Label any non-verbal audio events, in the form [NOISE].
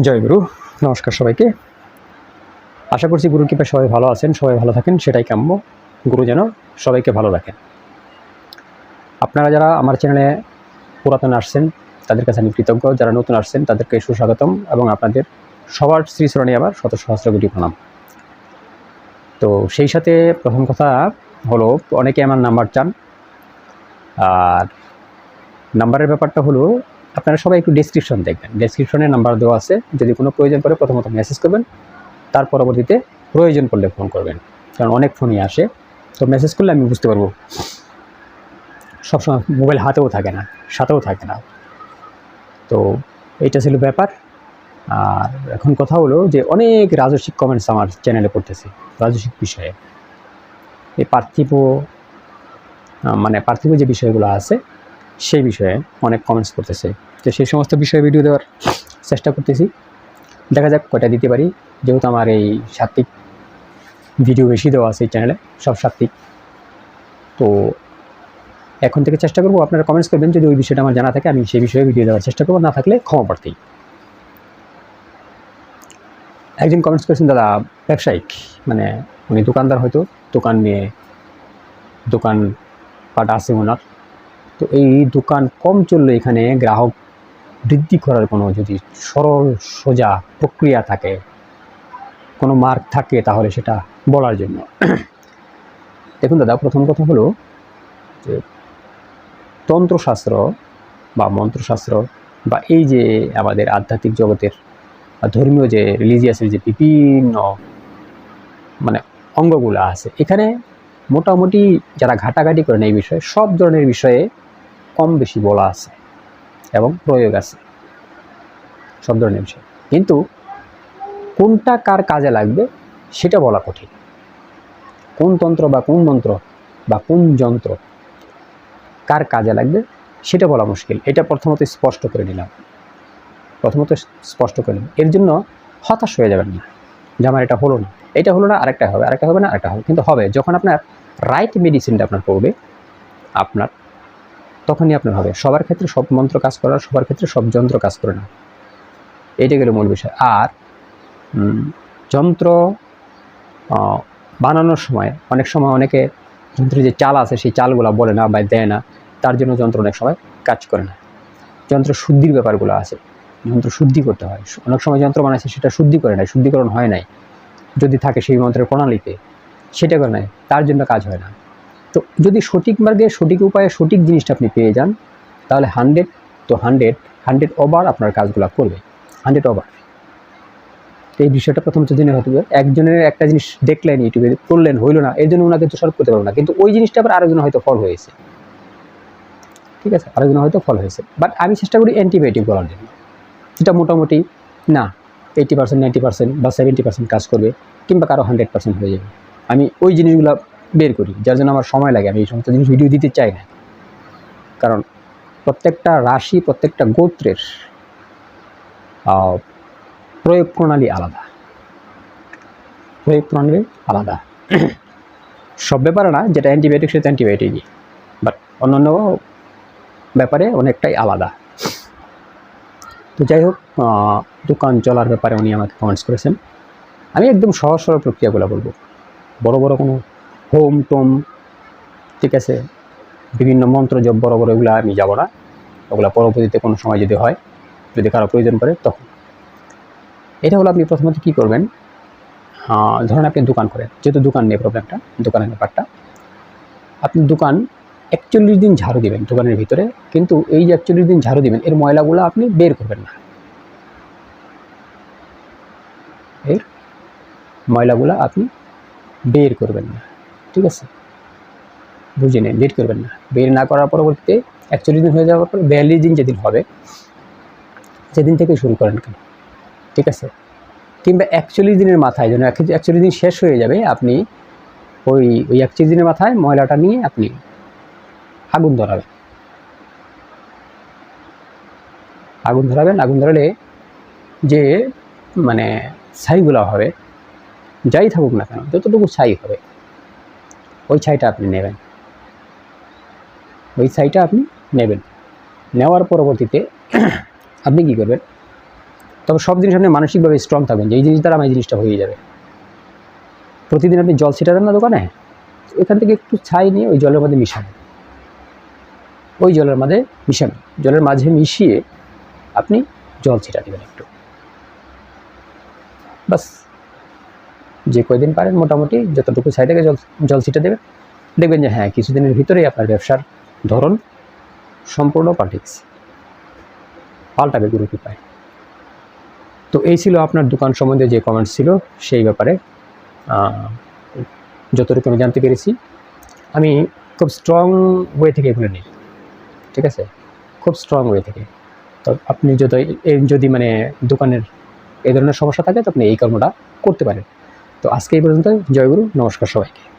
জয় গুরু, নমস্কার সবাইকে। আশা করছি গুরুর কৃপায় সবাই ভালো আছেন, সবাই ভালো থাকেন, সেটাই কাম্য। গুরু যেন সবাইকে ভালো রাখেন আপনারা যারা আমার চ্যানেলে পুরাতন আসছেন, তাদের কাছে আমি কৃতজ্ঞ। যারা নতুন আসছেন, তাদেরকে সুস্বাগতম এবং আপনাদের সবার শ্রীচরণে আবার শত সহস্র প্রণাম। তো সেই সাথে প্রথম কথা হলো, অনেকে আমার নাম্বার চান। আর নাম্বারের ব্যাপারটা হলো আপনারা সবাই একটু ডেসক্রিপশন দেখবেন। ডেসক্রিপশনে নাম্বার দেওয়া আছে। যদি কোনো প্রয়োজন পড়ে প্রথমত মেসেজ করবেন। তার পরবর্তীতে প্রয়োজন পড়লে ফোন করবেন। কারণ অনেক ফোনই আসে। তো মেসেজ করলে আমি বুঝতে পারব। সবসময় মোবাইল হাতেও থাকে না, সাথেও থাকে না। তো এইটা ছিল ব্যাপার। আর এখন কথা হলো যে অনেক রাজস্বিক কমেন্টস আমার চ্যানেলে পড়তেছে, রাজস্বিক বিষয়ে। এই পার্থিব মানে পার্থিব যে বিষয়গুলো আছে সেই বিষয়ে অনেক কমেন্টস করতেছে। তো সেই সমস্ত বিষয়ে ভিডিও দেওয়ার চেষ্টা করতেছি। দেখা যাক কয়টা দিতে পারি। যেহেতু আমার এই সাত্বিক ভিডিও বেশি দেওয়া আছে এই চ্যানেলে সব সাত্বিক। তো এখন থেকে চেষ্টা করব, আপনারা কমেন্টস করবেন। যদি ওই বিষয়টা আমার জানা থাকে, আমি সেই বিষয়ে ভিডিও দেওয়ার চেষ্টা করব। না থাকলে ক্ষমা প্রার্থী। একজন কমেন্টস করেছেন, দাদা, ব্যবসায়িক। মানে উনি দোকানদার হয়তো। দোকান নিয়ে দোকান পাট আছে ওনার। তো এই দোকান কম চললে এখানে গ্রাহক বৃদ্ধি করার কোনো যদি সরল, সোজা প্রক্রিয়া থাকে, কোনো মার্ক থাকে, তাহলে সেটা বলার জন্য। দেখুন দাদা, প্রথম কথা হলো যে তন্ত্রশাস্ত্র বা মন্ত্রশাস্ত্র বা এই যে আমাদের আধ্যাত্মিক জগতের বা ধর্মীয় যে রিলিজিয়াসের যে বিভিন্ন মানে অঙ্গগুলো আছে, এখানে মোটামুটি যারা ঘাটাঘাটি করেন এই বিষয়ে, সব ধরনের বিষয়ে কম বেশি বলা আছে এবং প্রয়োগ আছে, সব ধরনের বিষয়। কিন্তু কোনটা কার কাজে লাগবে সেটা বলা কঠিন। কোন তন্ত্র বা কোন মন্ত্র বা কোন যন্ত্র কার কাজে লাগবে সেটা বলা মুশকিল। এটা প্রথমত স্পষ্ট করে নিলাম। প্রথমত স্পষ্ট করে নিলাম। এর জন্য হতাশ হয়ে যাবেন না। যে আমার এটা হলো না। এটা হলো না, আরেকটা হবে আরেকটা হবে না, আরেকটা হবে। কিন্তু হবে, যখন আপনার রাইট মেডিসিনটা আপনার পড়বে, আপনার তখনই আপনার হবে। সবার ক্ষেত্রে সব মন্ত্র কাজ করে না, সবার ক্ষেত্রে সব যন্ত্র কাজ করে না। এইটা গেল মূল বিষয়। আর যন্ত্র বানানোর সময় অনেক সময় অনেকে যন্ত্রের যে চাল আছে সেই চালগুলো বলে না বা দেয় না তার জন্য যন্ত্র অনেক সময় কাজ করে না। যন্ত্র শুদ্ধির ব্যাপারগুলো আছে। যন্ত্র শুদ্ধি করতে হয়। অনেক সময় যন্ত্র বানাইছে সেটা শুদ্ধি করে নাই শুদ্ধিকরণ হয় নাই। যদি থাকে সেই মন্ত্রের প্রণালীতে সেটা করে নাই তার জন্য কাজ হয় না। তো যদি সঠিক মার্গে, সঠিক উপায়ে, সঠিক জিনিসটা আপনি পেয়ে যান, তাহলে হান্ড্রেড তো হান্ড্রেড হান্ড্রেড ওভার আপনার কাজগুলো করবে। হান্ড্রেড ওভার এই বিষয়টা প্রথম তো জেনে হতে একজনের একটা জিনিস দেখলেন ইউটিউবে, করলেন, হইল না, এর জন্য ওনাকে তো সলভ করতে পারব না। কিন্তু ওই জিনিসটা আবার আরেকজন হয়তো ফল হয়েছে। ঠিক আছে? আরেকজন হয়তো ফল হয়েছে। বাট আমি চেষ্টা করি অ্যান্টিবায়োটিক বলার জন্য। যেটা মোটামুটি, না এইটি পার্সেন্ট নাইনটি পার্সেন্ট বা সেভেন্টি পার্সেন্ট কাজ করবে, কিংবা কারও হান্ড্রেড পার্সেন্ট হয়ে যাবে। আমি ওই জিনিসগুলো বের করি, যার জন্য আমার সময় লাগে। আমি এই সমস্ত জিনিস ভিডিও দিতে চাই না। কারণ প্রত্যেকটা রাশি, প্রত্যেকটা গোত্রের প্রয়োগ প্রণালী আলাদা। প্রয়োগ প্রণালী আলাদা। সব ব্যাপারে না, যেটা অ্যান্টিবায়োটিক সেটা অ্যান্টিবায়োটিকই বাট অন্যান্য ব্যাপারে অনেকটাই আলাদা। তো যাই হোক দোকান চলার ব্যাপারে উনি আমাকে কমেন্টস করেছেন। আমি একদম সহজ সরল প্রক্রিয়াগুলো বলব। বড় বড় কোনো হোম, টোম, ঠিক আছে? বিভিন্ন মন্ত্র জপ বড় বড় এগুলো আমি যাব না। ওগুলো পরবর্তীতে কোনো সময় যদি হয়, যদি কারও প্রয়োজন পড়ে তখন। এটা হলো আপনি প্রথমত কী করবেন? ধরেন আপনি দোকান করেন, যেহেতু দোকান নিয়ে প্রবলেমটা, দোকানের ব্যাপারটা। আপনি দোকান একচল্লিশ দিন ঝাড়ু দিবেন দোকানের ভিতরে, কিন্তু এই যে একচল্লিশ দিন ঝাড়ু দিবেন, এর ময়লাগুলো আপনি বের করবেন না। এর ময়লাগুলো আপনি বের করবেন না। ঠিক আছে? বুঝে নেন বের করবেন না। বের না করার পরবর্তীতে একচল্লিশ দিন হয়ে যাওয়ার পর বিয়াল্লিশ দিন যেদিন হবে, সেদিন থেকে শুরু করেন কেন? ঠিক আছে? কিংবা একচল্লিশ দিনের মাথায় যেন একচল্লিশ দিন শেষ হয়ে যাবে, আপনি ওই ওই একচল্লিশ দিনের মাথায় ময়লাটা নিয়ে আপনি আগুন ধরাবেন। আগুন ধরাবেন, আগুন ধরালে যে মানে ছাইগুলো হবে, যাই থাকুক না কেন, যতটুকু ছাই হবে ওই ছাইটা আপনি নেবেন। ওই ছাইটা আপনি নেবেন। নেওয়ার পরবর্তীতে [CLEARS THROAT] আপনি কী করবেন? তবে সব জিনিস আপনি মানসিকভাবে স্ট্রং থাকবেন। যে এই জিনিস দ্বারা আমার এই জিনিসটা হয়ে যাবে। প্রতিদিন আপনি জল ছিটাবেন না দোকানে? ওইখান থেকে একটু ছাই নিয়ে ওই জলের মধ্যে মিশাবেন। ওই জলের মধ্যে মিশাবেন। জলের মাঝে মিশিয়ে আপনি জল ছিটা দেবেন একটু। বাস যে কয়দিন পারেন মোটামুটি যতটুকু থেকে জল জল ছিটে দেবেন দেখবেন যে হ্যাঁ কিছুদিনের ভিতরেই আপনার ব্যবসার ধরন সম্পূর্ণ পাল্টে গেছে পাল্টাবে গুরু কৃপায় তো এই ছিল আপনার দোকান সম্বন্ধে যে কমেন্টস ছিল সেই ব্যাপারে। যতটুকু আমি জানতে পেরেছি। আমি খুব স্ট্রং ওয়ে থেকে এগুলো নিই, ঠিক আছে? খুব স্ট্রং ওয়ে থেকে। তো আপনি যদি যদি মানে দোকানের এই ধরনের সমস্যা থাকে, তো আপনি এই কর্মটা করতে পারেন। তো আজকে এই পর্যন্ত জয়গুরু নমস্কার সবাইকে।